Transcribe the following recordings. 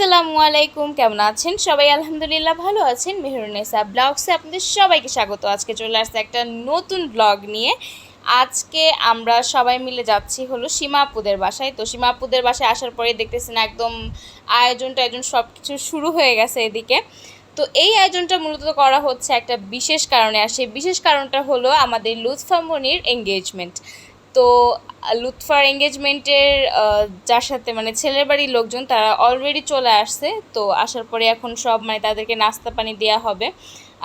আসসালামু আলাইকুম, কেমন আছেন? সবাই আলহামদুলিল্লাহ ভালো আছেন। মেহরুনেসা ব্লগসে আপনাদের সবাইকে স্বাগত। আজকে চলে আসছে একটা নতুন ব্লগ নিয়ে। আজকে আমরা সবাই মিলে যাচ্ছি হলো সীমাপুদের বাসায়। তো সীমাপুদের বাসায় আসার পরে দেখতেছেন একদম আয়োজন টায়োজন সব কিছু শুরু হয়ে গেছে এদিকে। তো এই আয়োজনটা মূলত করা হচ্ছে একটা বিশেষ কারণে। আর সেই বিশেষ কারণটা হলো আমাদের লুৎফা মনির এঙ্গেজমেন্ট তো লুৎফার এঙ্গেজমেন্টের যার সাথে মানে ছেলের বাড়ির লোকজন, তারা অলরেডি চলে আসছে। তো আসার পরে এখন সব মানে তাদেরকে নাস্তা পানি দেওয়া হবে।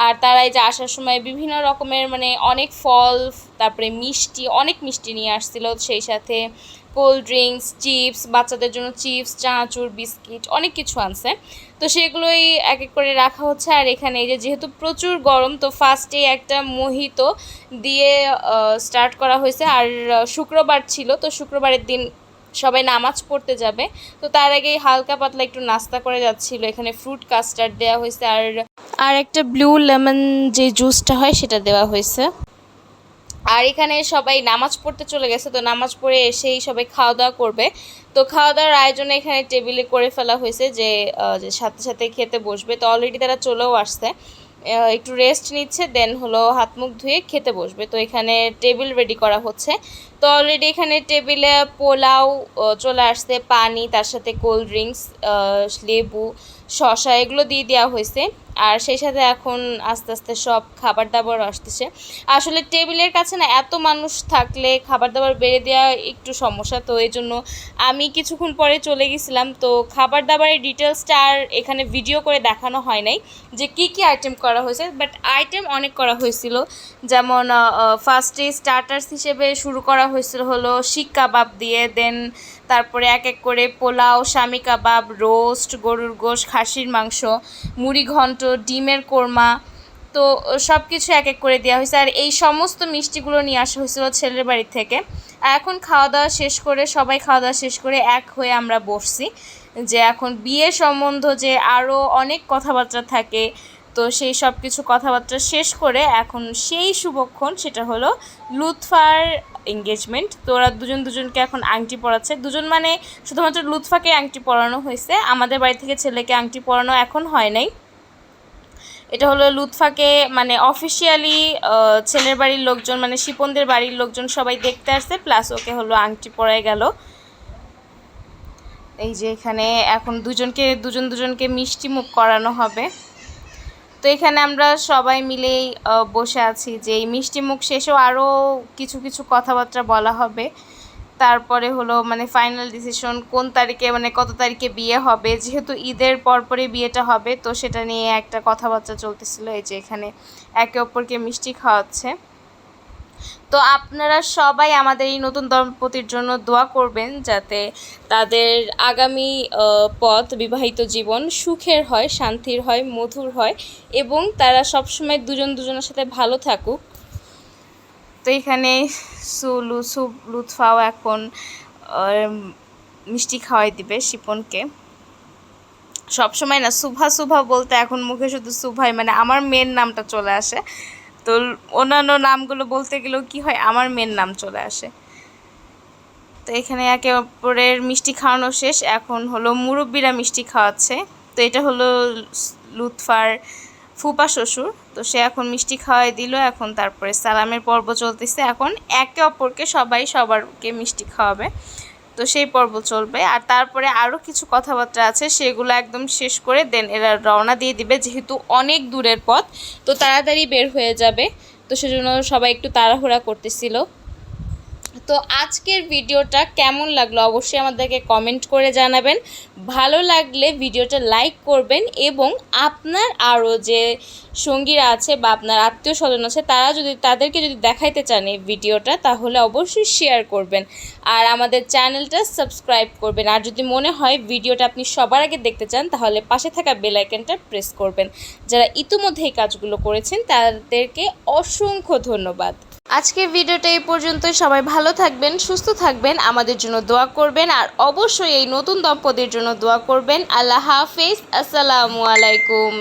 আর তারা এই যে আসার সময় বিভিন্ন রকমের মানে অনেক ফল, তারপরে মিষ্টি, অনেক মিষ্টি নিয়ে আসছিল। সেই সাথে কোল্ড ড্রিঙ্কস চিপস বাচ্চাদের জন্য চিপস চানাচুর বিস্কিট অনেক কিছু আনছে। তো সেগুলোই এক এক করে রাখা হচ্ছে। আর এখানে এই যে যেহেতু প্রচুর গরম, তো ফার্স্টে একটা মোহিত দিয়ে স্টার্ট করা হয়েছে। আর শুক্রবার ছিল, তো শুক্রবারের দিন সবাই নামাজ পড়তে যাবে। তো তার আগেই হালকা পাতলা একটু নাস্তা করে যাচ্ছিল। এখানে ফ্রুট কাস্টার্ড দেওয়া হয়েছে। আর আর একটা ব্লু লেমন যে জুসটা হয়, সেটা দেওয়া হয়েছে। আর এখানে সবাই নামাজ পড়তে চলে গেছে, তো নামাজ পড়ে এসেই সবাই খাওয়া দাওয়া করবে। তো খাওয়া দাওয়ার আয়োজনে এখানে টেবিলে করে ফেলা হয়েছে যে সাথে সাথে খেতে বসবে। তো অলরেডি তারা চলেও আসছে। একটু রেস্ট নিচ্ছে দেন হলো হাত মুখ ধুয়ে খেতে বসবে। তো এখানে টেবিল রেডি করা হচ্ছে। তো অলরেডি এখানে টেবিলে পোলাও চলে আসছে, পানি, তার সাথে কোল্ড ড্রিঙ্কস লেবু, শসা, এগুলো দিয়ে দেওয়া হয়েছে। আর সেই সাথে এখন আস্তে আস্তে সব খাবার দাবার আসতেছে। আসলে টেবিলের কাছে না এত মানুষ থাকলে খাবার দাবার বেড়ে দেওয়া একটু সমস্যা, তো এই জন্য আমি কিছুক্ষণ পরে চলে গেছিলাম। তো খাবার দাবারের ডিটেলসটা আর এখানে ভিডিও করে দেখানো হয় নাই যে কি কি আইটেম করা হয়েছে, বাট আইটেম অনেক করা হয়েছিল। যেমন ফার্স্টে স্টার্টার্স হিসেবে শুরু করা হয়েছিল হলো শিক কাবাব দিয়ে দেন তারপরে এক এক করে পোলাও, স্বামী কাবাব, রোস্ট, গরুর গোশ, খাসির মাংস, মুড়ি ঘন্ট, ডিমের কোরমা, তো সব কিছু এক এক করে দেওয়া হয়েছে। আর এই সমস্ত মিষ্টিগুলো নিয়ে আসা হয়েছিল ছেলের বাড়ি থেকে। এখন খাওয়া দাওয়া শেষ করে, সবাই খাওয়া দাওয়া শেষ করে এক হয়ে আমরা বসছি যে এখন বিয়ে সম্বন্ধ যে আরও অনেক কথাবার্তা থাকে, তো সেই সব কিছু কথাবার্তা শেষ করে এখন সেই শুভক্ষণ, সেটা হলো লুৎফার এঙ্গেজমেন্ট তো ওরা দুজন দুজনকে এখন আংটি পরাচ্ছে। দুজন মানে শুধুমাত্র লুৎফাকে আংটি পরানো হয়েছে। আমাদের বাড়ি থেকে ছেলেকে আংটি পরানো এখন হয় নাই। এটা হলো লুৎফাকে মানে অফিসিয়ালি ছেলের বাড়ির লোকজন মানে শিপনদের বাড়ির লোকজন সবাই দেখতে আসছে। প্লাস ওকে হলো আংটি পরায় গেল। এই যে এখানে এখন দুজনকে, দুজন দুজনকে মিষ্টি মুখ করানো হবে। তো এখানে আমরা সবাই মিলেই বসে আছি যে এই মিষ্টি মুখ শেষেও আরও কিছু কিছু কথাবার্তা বলা হবে। তারপরে হলো মানে ফাইনাল ডিসিশন কোন তারিখে মানে কত তারিখে বিয়ে হবে, যেহেতু ঈদের পরপরই বিয়েটা হবে, তো সেটা নিয়ে একটা কথাবার্তা চলতেছিল এই যে এখানে একে অপরকে মিষ্টি খাওয়াচ্ছে। তো আপনারা সবাই আমাদের এই নতুন দম্পতির জন্য দোয়া করবেন যাতে তাদের আগামী পথ, বিবাহিত জীবন সুখের হয়, শান্তির হয়, মধুর হয় এবং তারা সবসময় দুজন দুজনের সাথে ভালো থাকুক। তো এখানে সুলু সু লুৎফাও এখন মিষ্টি খাওয়াই দিবে শিপনকে। সবসময় না, সুভা সুভা বলতে এখন মুখে শুধু সুভাই মানে আমার মেয়ের নামটা চলে আসে। তো অন্যান্য নামগুলো বলতে গেলেও কি হয়, আমার মেয়ের নাম চলে আসে। তো এখানে একে অপরের মিষ্টি খাওয়ানো শেষ, এখন হলো মুরব্বিরা মিষ্টি খাওয়াচ্ছে। তো এটা হলো লুৎফার ফুপা শ্বশুর, তো সে এখন মিষ্টি খাওয়াই দিল, এখন তারপরে সালামের পর্ব চলতেছে। এখন একে অপরকে সবাই সবারকে মিষ্টি খাওয়াবে। তো সেই পর্ব চলবে। আর তারপরে আরও কিছু কথাবার্তা আছে, সেগুলো একদম শেষ করে দেন এরা রওনা দিয়ে দিবে, যেহেতু অনেক দূরের পথ। তো তাড়াতাড়ি বের হয়ে যাবে। তো সেজন্য সবাই একটু তাড়াহুড়া করতেছিল। তো আজকের ভিডিওটা কেমন লাগল অবশ্যই আমাদেরকে কমেন্ট করে জানাবেন। ভালো লাগলে ভিডিওটা লাইক করবেন এবং আপনার আরও যে সঙ্গীরা আছে বা আপনার আত্মীয় স্বজন আছে, তারা যদি, তাদেরকে যদি দেখাইতে চান এই ভিডিওটা, তাহলে অবশ্যই শেয়ার করবেন। আর আমাদের চ্যানেলটা সাবস্ক্রাইব করবেন। আর যদি মনে হয় ভিডিওটা আপনি সবার আগে দেখতে চান, তাহলে পাশে থাকা বেল আইকনটা প্রেস করবেন। যারা ইতিমধ্যে এই কাজগুলো করেছেন, তাদেরকে অসংখ্য ধন্যবাদ। আজকের ভিডিওটা এই পর্যন্তই। সবাই ভালো থাকবেন, সুস্থ থাকবেন, আমাদের জন্য দোয়া করবেন আর অবশ্যই এই নতুন দম্পতির জন্য দোয়া করবেন। আল্লাহ হাফিজ, আসসালামু আলাইকুম।